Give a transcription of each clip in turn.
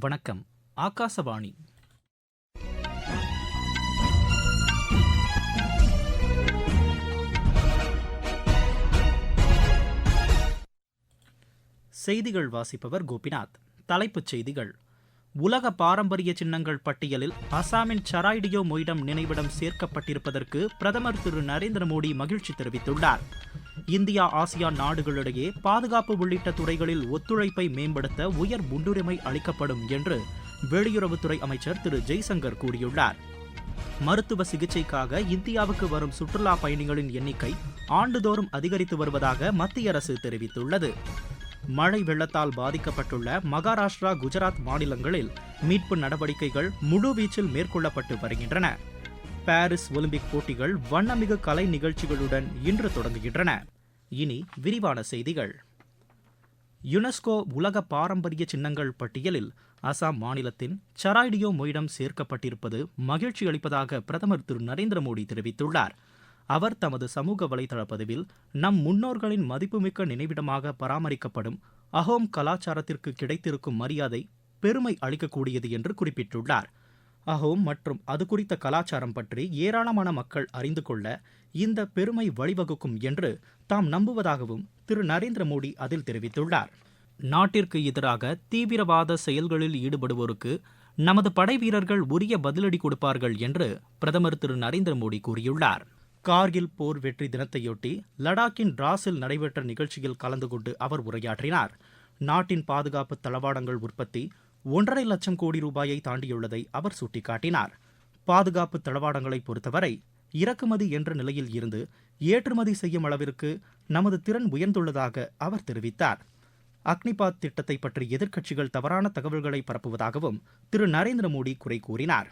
வணக்கம். ஆகாசவாணி. செய்திகள் வாசிப்பவர் கோபிநாத். தலைப்புச் செய்திகள். உலக பாரம்பரிய சின்னங்கள் பட்டியலில் அசாமின் சராய்டியோ மொய்டம் நினைவிடம் சேர்க்கப்பட்டிருப்பதற்கு பிரதமர் திரு நரேந்திர மோடி மகிழ்ச்சி தெரிவித்துள்ளார். இந்தியா ஆசியான் நாடுகளிடையே பாதுகாப்பு உள்ளிட்ட துறைகளில் ஒத்துழைப்பை மேம்படுத்த உயர் முன்னுரிமை அளிக்கப்படும் என்று வெளியுறவுத்துறை அமைச்சர் திரு. ஜெய்சங்கர் கூறியுள்ளார். மருத்துவ சிகிச்சைக்காக இந்தியாவுக்கு வரும் சுற்றுலா பயணிகளின் எண்ணிக்கை ஆண்டுதோறும் அதிகரித்து வருவதாக மத்திய அரசு தெரிவித்துள்ளது. மழை வெள்ளத்தால் பாதிக்கப்பட்டுள்ள மகாராஷ்டிரா குஜராத் மாநிலங்களில் மீட்பு நடவடிக்கைகள் முழுவீச்சில் மேற்கொள்ளப்பட்டு வருகின்றன. பாரிஸ் ஒலிம்பிக் போட்டிகள் வண்ணமிகு கலை நிகழ்ச்சிகளுடன் இன்று தொடங்குகின்றன. இனி விரிவான செய்திகள். யுனெஸ்கோ உலக பாரம்பரிய சின்னங்கள் பட்டியலில் அசாம் மாநிலத்தின் சராய்டியோ மொயிடம் சேர்க்கப்பட்டிருப்பது மகிழ்ச்சி அளிப்பதாக பிரதமர் திரு. நரேந்திர மோடி தெரிவித்துள்ளார். அவர் தமது சமூக வலைதள பதிவில் நம் முன்னோர்களின் மதிப்புமிக்க நினைவிடமாக பராமரிக்கப்படும் அஹோம் கலாச்சாரத்திற்கு கிடைத்திருக்கும் மரியாதை பெருமை அளிக்கக்கூடியது என்று குறிப்பிட்டுள்ளார். அஹோம் மற்றும் அது குறித்த கலாச்சாரம் பற்றி ஏராளமான மக்கள் அறிந்து கொள்ள இந்த பெருமை வழிவகுக்கும் என்று தாம் நம்புவதாகவும் திரு நரேந்திர மோடி அதில் தெரிவித்துள்ளார். நாட்டிற்கு எதிராக தீவிரவாத செயல்களில் ஈடுபடுவோருக்கு நமது படை வீரர்கள் உரிய பதிலடி கொடுப்பார்கள் என்று பிரதமர் திரு நரேந்திர மோடி கூறியுள்ளார். கார்கில் போர் வெற்றி தினத்தையொட்டி லடாக்கின் டிராஸில் நடைபெற்ற நிகழ்ச்சியில் கலந்து கொண்டு அவர் உரையாற்றினார். நாட்டின் பாதுகாப்பு தளவாடங்கள் உற்பத்தி ஒன்றரை லட்சம் கோடி ரூபாயை தாண்டியுள்ளதை அவர் சுட்டிக்காட்டினார். பாதுகாப்பு தளவாடங்களை பொறுத்தவரை இறக்குமதி என்ற நிலையில் இருந்து ஏற்றுமதி செய்யும் அளவிற்கு நமது திறன் உயர்ந்துள்ளதாக அவர் தெரிவித்தார். அக்னிபாத் திட்டத்தை பற்றி எதிர்க்கட்சிகள் தவறான தகவல்களை பரப்புவதாகவும் திரு. நரேந்திர மோடி குறை கூறினார்.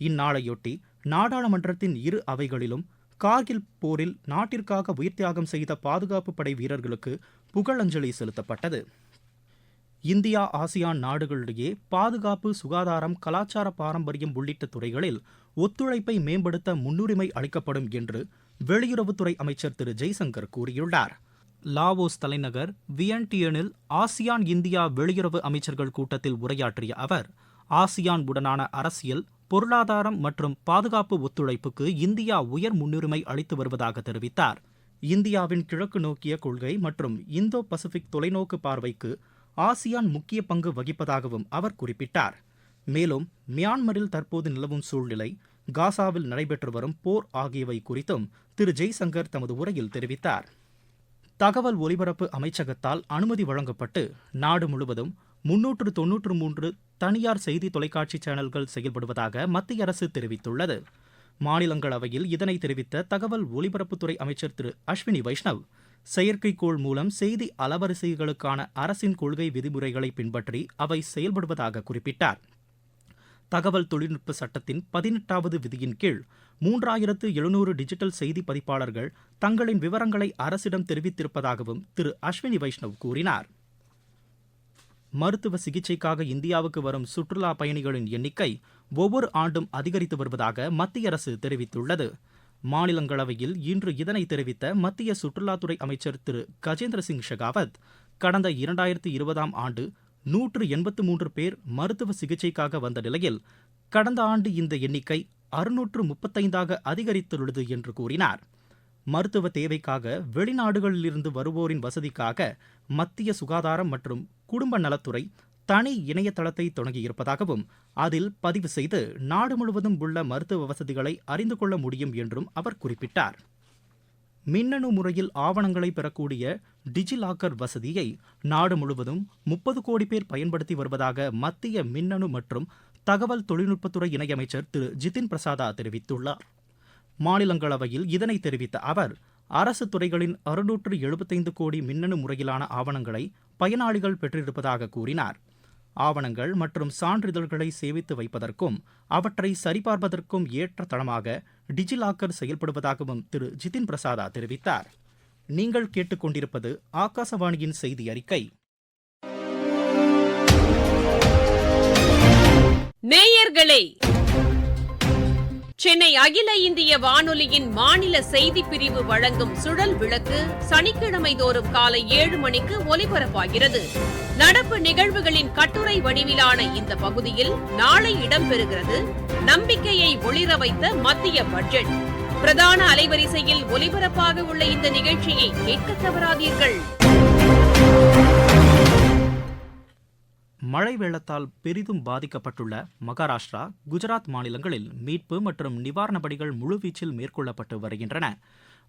இந்நாளையொட்டி நாடாளுமன்றத்தின் இரு அவைகளிலும் கார்கில் போரில் நாட்டிற்காக உயிர்த்தியாகம் செய்த பாதுகாப்பு படை வீரர்களுக்கு புகழஞ்சலி செலுத்தப்பட்டது. இந்தியா ஆசியான் நாடுகளிடையே பாதுகாப்பு சுகாதாரம் கலாச்சார பாரம்பரியம் உள்ளிட்ட துறைகளில் ஒத்துழைப்பை மேம்படுத்த முன்னுரிமை அளிக்கப்படும் என்று வெளியுறவுத்துறை அமைச்சர் திரு. ஜெய்சங்கர் கூறியுள்ளார். லாவோஸ் தலைநகர் வியன்டியனில் ஆசியான் இந்தியா வெளியுறவு அமைச்சர்கள் கூட்டத்தில் உரையாற்றிய அவர் ஆசியான் உடனான அரசியல் பொருளாதாரம் மற்றும் பாதுகாப்பு ஒத்துழைப்புக்கு இந்தியா உயர் முன்னுரிமை அளித்து வருவதாக தெரிவித்தார். இந்தியாவின் கிழக்கு நோக்கிய கொள்கை மற்றும் இந்தோ பசிபிக் தொலைநோக்கு பார்வைக்கு ஆசியான் முக்கிய பங்கு வகிப்பதாகவும் அவர் குறிப்பிட்டார். மேலும் மியான்மரில் தற்போது நிலவும் சூழ்நிலை காசாவில் நடைபெற்று வரும் போர் ஆகியவை குறித்தும் திரு ஜெய்சங்கர் தமது உரையில் தெரிவித்தார். தகவல் ஒலிபரப்பு அமைச்சகத்தால் அனுமதி வழங்கப்பட்டு நாடு முழுவதும் முன்னூற்று தொன்னூற்று மூன்று தனியார் செய்தி தொலைக்காட்சி சேனல்கள் செயல்படுவதாக மத்திய அரசு தெரிவித்துள்ளது. மாநிலங்களவையில் இதனை தெரிவித்த தகவல் ஒலிபரப்புத்துறை அமைச்சர் திரு அஸ்வினி வைஷ்ணவ் செயற்கைக்கோள் மூலம் செய்தி அலவரிசைகளுக்கான அரசின் கொள்கை விதிமுறைகளை பின்பற்றி அவை செயல்படுவதாக குறிப்பிட்டார். தகவல் தொழில்நுட்ப சட்டத்தின் பதினெட்டாவது விதியின் கீழ் மூன்றாயிரத்து எழுநூறு டிஜிட்டல் செய்தி பதிப்பாளர்கள் தங்களின் விவரங்களை அரசிடம் தெரிவித்திருப்பதாகவும் திரு அஸ்வினி வைஷ்ணவ் கூறினார். மருத்துவ சிகிச்சைக்காக இந்தியாவுக்கு வரும் சுற்றுலா பயணிகளின் எண்ணிக்கை ஒவ்வொரு ஆண்டும் அதிகரித்து வருவதாக மத்திய அரசு தெரிவித்துள்ளது. மாநிலங்களவையில் இன்று இதனை தெரிவித்த மத்திய சுற்றுலாத்துறை அமைச்சர் திரு. கஜேந்திர சிங் ஷெகாவத் கடந்த இரண்டாயிரத்தி இருபதாம் ஆண்டு நூற்று எண்பத்து மூன்று பேர் மருத்துவ சிகிச்சைக்காக வந்த நிலையில் கடந்த ஆண்டு இந்த எண்ணிக்கை அறுநூற்று முப்பத்தைந்தாக அதிகரித்துள்ளது என்று கூறினார். மருத்துவ தேவைக்காக வெளிநாடுகளிலிருந்து வருவோரின் வசதிக்காக மத்திய சுகாதாரம் மற்றும் குடும்ப நலத்துறை தனி இணையதளத்தை தொடங்கியிருப்பதாகவும் அதில் பதிவு செய்து நாடு முழுவதும் உள்ள மருத்துவ வசதிகளை அறிந்து கொள்ள முடியும் என்றும் அவர் குறிப்பிட்டார். மின்னணு முறையில் ஆவணங்களை பெறக்கூடிய டிஜிலாக்கர் வசதியை நாடு முழுவதும் முப்பது கோடி பேர் பயன்படுத்தி வருவதாக மத்திய மின்னணு மற்றும் தகவல் தொழில்நுட்பத்துறை இணையமைச்சர் திரு. ஜிதின் பிரசாதா தெரிவித்துள்ளார். மாநிலங்களவையில் இதனை தெரிவித்த அவர் அரசு துறைகளின் அறுநூற்று எழுபத்தைந்து கோடி மின்னணு முறையிலான ஆவணங்களை பயனாளிகள் பெற்றிருப்பதாக கூறினார். ஆவணங்கள் மற்றும் சான்றிதழ்களை சேமித்து வைப்பதற்கும் அவற்றை சரிபார்ப்பதற்கும் ஏற்ற தளமாக டிஜிலாக்கர் செயல்படுவதாகவும் திரு. ஜிதின் பிரசாதா தெரிவித்தார். நீங்கள் கேட்டுக்கொண்டிருப்பது ஆகாசவாணியின் செய்தி அறிக்கை. நேயர்களே சென்னை அகில இந்திய வானொலியின் மாநில செய்திப் பிரிவு வழங்கும் சுழல் விளக்கு சனிக்கிழமை தோறும் காலை ஏழு மணிக்கு ஒலிபரப்பாகிறது. நடப்பு நிகழ்வுகளின் கட்டுரை வடிவிலான இந்த பகுதியில் நாளை இடம்பெறுகிறது நம்பிக்கையை ஒளிர வைத்த மத்திய பட்ஜெட். பிரதான அலைவரிசையில் ஒலிபரப்பாக உள்ள இந்த நிகழ்ச்சியை கேட்க தவறாதீர்கள். மழை வெள்ளத்தால் பெரிதும் பாதிக்கப்பட்டுள்ள மகாராஷ்டிரா குஜராத் மாநிலங்களில் மீட்பு மற்றும் நிவாரணப் பணிகள் முழுவீச்சில் மேற்கொள்ளப்பட்டு வருகின்றன.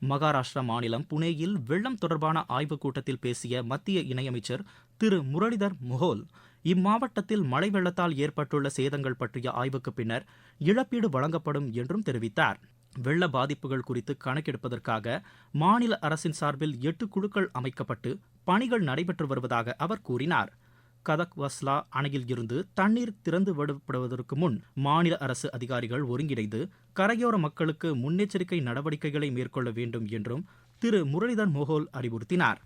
மகாராஷ்டிரா மாநிலம் புனேயில் வெள்ளம் தொடர்பான ஆய்வுக் கூட்டத்தில் பேசிய மத்திய இணையமைச்சர் திரு முரளிதர் முகோல் இம்மாவட்டத்தில் மழை வெள்ளத்தால் ஏற்பட்டுள்ள சேதங்கள் பற்றிய ஆய்வுக்கு பின்னர் இழப்பீடு வழங்கப்படும் என்றும் தெரிவித்தார். வெள்ள பாதிப்புகள் குறித்து கணக்கெடுப்பதற்காக மாநில அரசின் சார்பில் எட்டு குழுக்கள் அமைக்கப்பட்டு பணிகள் நடைபெற்று வருவதாக அவர் கூறினார். கதக் வஸ்லா அணையில் இருந்து தண்ணீர் திறந்து விடப்படுவதற்கு முன் மாநில அரசு அதிகாரிகள் ஒருங்கிணைந்து கரையோர மக்களுக்கு முன்னெச்சரிக்கை நடவடிக்கைகளை மேற்கொள்ள வேண்டும் என்றும் திரு முரளிதர் மோகோல் அறிவுறுத்தினார்.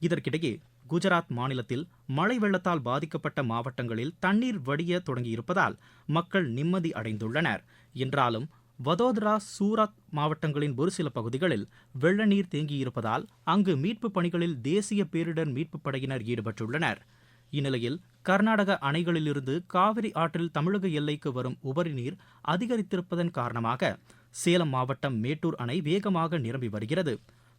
இதற்கிடையே குஜராத் மாநிலத்தில் மழை வெள்ளத்தால் பாதிக்கப்பட்ட மாவட்டங்களில் தண்ணீர் வடிய தொடங்கியிருப்பதால் மக்கள் நிம்மதி அடைந்துள்ளனர். என்றாலும் வதோதரா சூரத் மாவட்டங்களின் ஒரு சில பகுதிகளில் வெள்ள நீர் தேங்கியிருப்பதால் அங்கு மீட்புப் பணிகளில் தேசிய பேரிடர் மீட்புப் படையினர் ஈடுபட்டுள்ளனர். இந்நிலையில் கர்நாடக அணைகளிலிருந்து காவிரி ஆற்றில் தமிழக எல்லைக்கு வரும் உபரி நீர் அதிகரித்திருப்பதன் காரணமாக சேலம் மாவட்டம் மேட்டூர் அணை வேகமாக நிரம்பி வருகிறது.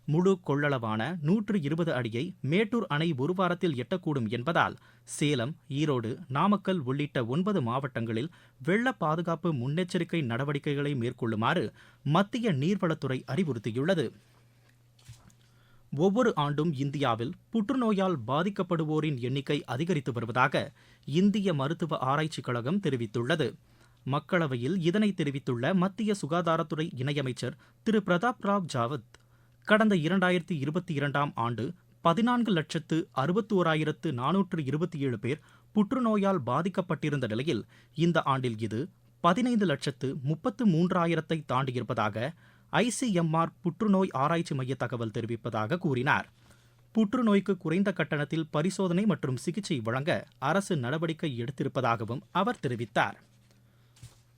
முழு கொள்ளளவான நூற்று இருபது அடியை மேட்டூர் அணை ஒரு வாரத்தில் எட்டக்கூடும் என்பதால் சேலம் ஈரோடு நாமக்கல் உள்ளிட்ட ஒன்பது மாவட்டங்களில் வெள்ள பாதுகாப்பு முன்னெச்சரிக்கை நடவடிக்கைகளை மேற்கொள்ளுமாறு மத்திய நீர்வளத்துறை அறிவுறுத்தியுள்ளது. ஒவ்வொரு ஆண்டும் இந்தியாவில் புற்றுநோயால் பாதிக்கப்படுவோரின் எண்ணிக்கை அதிகரித்து வருவதாக இந்திய மருத்துவ ஆராய்ச்சிக் கழகம் தெரிவித்துள்ளது. மக்களவையில் இதனை தெரிவித்துள்ள மத்திய சுகாதாரத்துறை இணையமைச்சர் திரு பிரதாப் ராவ் ஜாவத் கடந்த இரண்டாயிரத்தி இருபத்தி இரண்டாம் ஆண்டு பதினான்கு லட்சத்து அறுபத்தி ஓராயிரத்து நானூற்று இருபத்தி ஏழு பேர் புற்றுநோயால் பாதிக்கப்பட்டிருந்த நிலையில் இந்த ஆண்டில் இது பதினைந்து லட்சத்து முப்பத்து மூன்றாயிரத்தை தாண்டியிருப்பதாக ஐசிஎம்ஆர் புற்றுநோய் ஆராய்ச்சி மைய தகவல் தெரிவிப்பதாக கூறினார். புற்றுநோய்க்கு குறைந்த கட்டணத்தில் பரிசோதனை மற்றும் சிகிச்சை வழங்க அரசு நடவடிக்கை எடுத்திருப்பதாகவும் அவர் தெரிவித்தார்.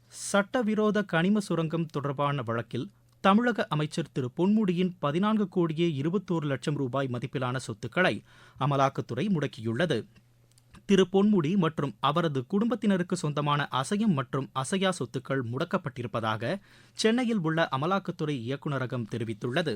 சட்டவிரோத கனிம சுரங்கம் தொடர்பான வழக்கில் தமிழக அமைச்சர் திரு பொன்முடியின் பதினான்கு கோடியே இருபத்தோரு லட்சம் ரூபாய் மதிப்பிலான சொத்துக்களை அமலாக்கத்துறை முடக்கியுள்ளது. திரு பொன்முடி மற்றும் அவரது குடும்பத்தினருக்கு சொந்தமான அசையும் மற்றும் அசையா சொத்துக்கள் முடக்கப்பட்டிருப்பதாக சென்னையில் உள்ள அமலாக்கத்துறை இயக்குநரகம் தெரிவித்துள்ளது.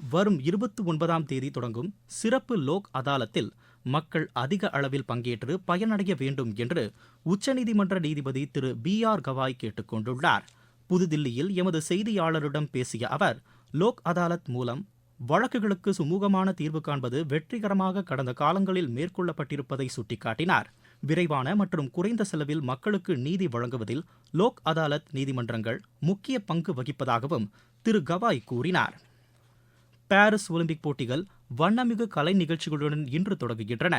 வரும் இருபத்தி ஒன்பதாம் தேதி தொடங்கும் சிறப்பு லோக் அதாலத்தில் மக்கள் அதிக அளவில் பங்கேற்று பயனடைய வேண்டும் என்று உச்சநீதிமன்ற நீதிபதி திரு பி ஆர் கவாய் கேட்டுக்கொண்டுள்ளார் புதுதில்லியில் எமது செய்தியாளரிடம் பேசிய அவர் லோக் அதாலத் மூலம் வழக்குகளுக்கு சுமூகமான தீர்வு காண்பது வெற்றிகரமாக கடந்த காலங்களில் மேற்கொள்ளப்பட்டிருப்பதை சுட்டிக்காட்டினார். விரைவான மற்றும் குறைந்த செலவில் மக்களுக்கு நீதி வழங்குவதில் லோக் அதாலத் நீதிமன்றங்கள் முக்கிய பங்கு வகிப்பதாகவும் திரு கவாய் கூறினார். பாரிஸ் ஒலிம்பிக் போட்டிகள் வண்ணமிகு கலை நிகழ்ச்சிகளுடன் இன்று தொடங்குகின்றன.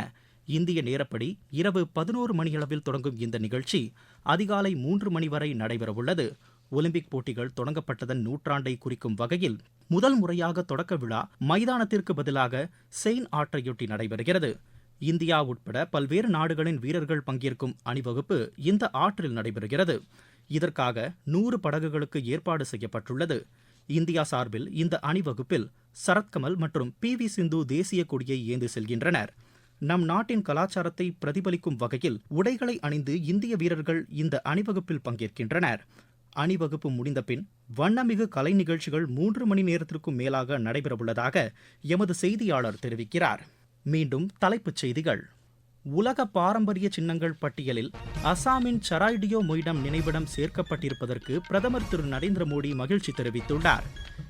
இந்திய நேரப்படி இரவு பதினோரு மணியளவில் தொடங்கும் இந்த நிகழ்ச்சி அதிகாலை மூன்று மணி வரை நடைபெறவுள்ளது. ஒலிம்பிக் போட்டிகள் தொடங்கப்பட்டதன் நூற்றாண்டை குறிக்கும் வகையில் முதல் முறையாக தொடக்க விழா மைதானத்திற்கு பதிலாக செயின் ஆற்றையொட்டி நடைபெறுகிறது. இந்தியா உட்பட பல்வேறு நாடுகளின் வீரர்கள் பங்கேற்கும் அணிவகுப்பு இந்த ஆற்றில் நடைபெறுகிறது. இதற்காக நூறு படகுகளுக்கு ஏற்பாடு செய்யப்பட்டுள்ளது. இந்தியா சார்பில் இந்த அணிவகுப்பில் சரத்கமல் மற்றும் பி வி சிந்து தேசிய கொடியை ஏந்தி செல்கின்றனர். நம் நாட்டின் கலாச்சாரத்தை பிரதிபலிக்கும் வகையில் உடைகளை அணிந்து இந்திய வீரர்கள் இந்த அணிவகுப்பில் பங்கேற்கின்றனர். அணிவகுப்பு முடிந்தபின் வண்ணமிகு கலை நிகழ்ச்சிகள் மூன்று மணி நேரத்திற்கும் மேலாக நடைபெறவுள்ளதாக எமது செய்தியாளர் தெரிவிக்கிறார். மீண்டும் தலைப்புச் செய்திகள். உலக பாரம்பரிய சின்னங்கள் பட்டியலில் அசாமின் சராய்டியோ மொய்டம் நினைவிடம் சேர்க்கப்பட்டிருப்பதற்கு பிரதமர் திரு நரேந்திர மோடி மகிழ்ச்சி தெரிவித்துள்ளார்.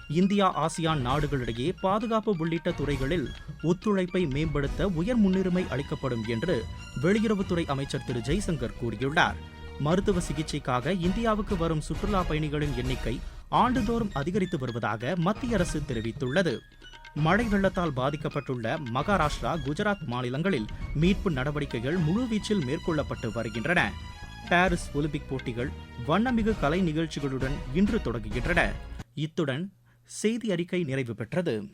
இந்தியா ஆசியான் நாடுகளிடையே பாதுகாப்பு உள்ளிட்ட துறைகளில் ஒத்துழைப்பை மேம்படுத்த உயர் முன்னுரிமை அளிக்கப்படும் என்று வெளியுறவுத்துறை அமைச்சர் திரு ஜெய்சங்கர் கூறியுள்ளார். மருத்துவ சிகிச்சைக்காக இந்தியாவுக்கு வரும் சுற்றுலா பயணிகளின் எண்ணிக்கை ஆண்டுதோறும் அதிகரித்து வருவதாக மத்திய அரசு தெரிவித்துள்ளது. மழை வெள்ளத்தால் பாதிக்கப்பட்டுள்ள மகாராஷ்டிரா குஜராத் மாநிலங்களில் மீட்பு நடவடிக்கைகள் முழுவீச்சில் மேற்கொள்ளப்பட்டு வருகின்றன. பாரிஸ் ஒலிம்பிக் போட்டிகள் வண்ணமிகு கலை நிகழ்ச்சிகளுடன் இன்று தொடங்குகின்றன. இத்துடன் செய்தி அறிக்கை நிறைவு பெற்றது.